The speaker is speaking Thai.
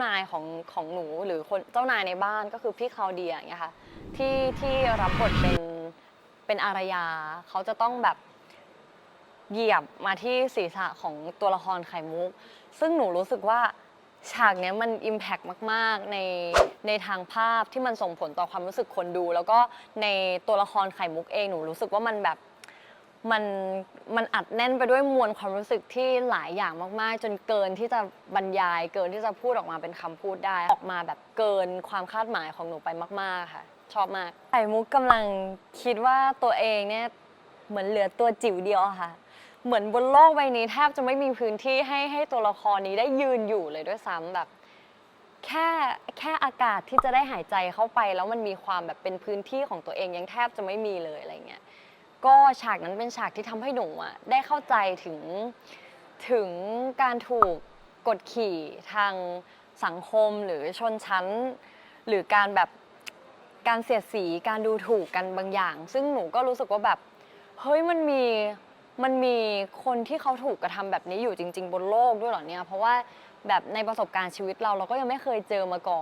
านายของของหนูหรือคนเจ้านายในบ้านก็คือพี่คลาวเดียอย่างเงี้ยค่ะที่ที่รับบทเป็นเป็นอารยาเขาจะต้องแบบเหยียบมาที่ศีรษะของตัวละครไข่มุก ซึ่งหนูรู้สึกว่าฉากเนี้ยมันอิมแพกมาก ๆ ในในทางภาพที่มันส่งผลต่อความรู้สึกคนดู แล้วก็ในตัวละครไข่มุกเองหนูรู้สึกว่ามันแบบ มันมันอัดแน่นไปด้วยมวลความรู้สึกที่หลายอย่างมากๆ จนเกินที่จะบรรยาย เกินที่จะพูดออกมาเป็นคำพูดได้ ออกมาแบบเกินความคาดหมายของหนูไปมาก ๆค่ะ ชอบมากไข่มุกกำลังคิดว่าตัวเองเนี่ยเหมือนเหลือตัวจิ๋วเดียวอะค่ะ เหมือนบนโลกใบนี้แทบจะไม่มีพื้นที่ให้ให้ตัวละครนี้ได้ยืนอยู่เลยด้วยซ้ำแบบ แค่แค่อากาศที่จะได้หายใจเข้าไป แล้วมันมีความแบบเป็นพื้นที่ของตัวเองยังแทบจะไม่มีเลยอะไรเงี้ย ก็ฉากนั้นเป็นฉากที่ทำให้หนูอะได้เข้าใจถึงถึงการถูกกดขี่ทางสังคมหรือชนชั้น หรือการแบบการเสียดสีการดูถูกกันบางอย่าง ซึ่งหนูก็รู้สึกว่าแบบ เฮ้ยมันมีมันมีคนที่เขาถูกกระทำแบบนี้อยู่จริง ๆ บนโลกด้วยเหรอเนี่ย เพราะว่าแบบในประสบการณ์ชีวิตเราเราก็ยังไม่เคยเจอมาก่อน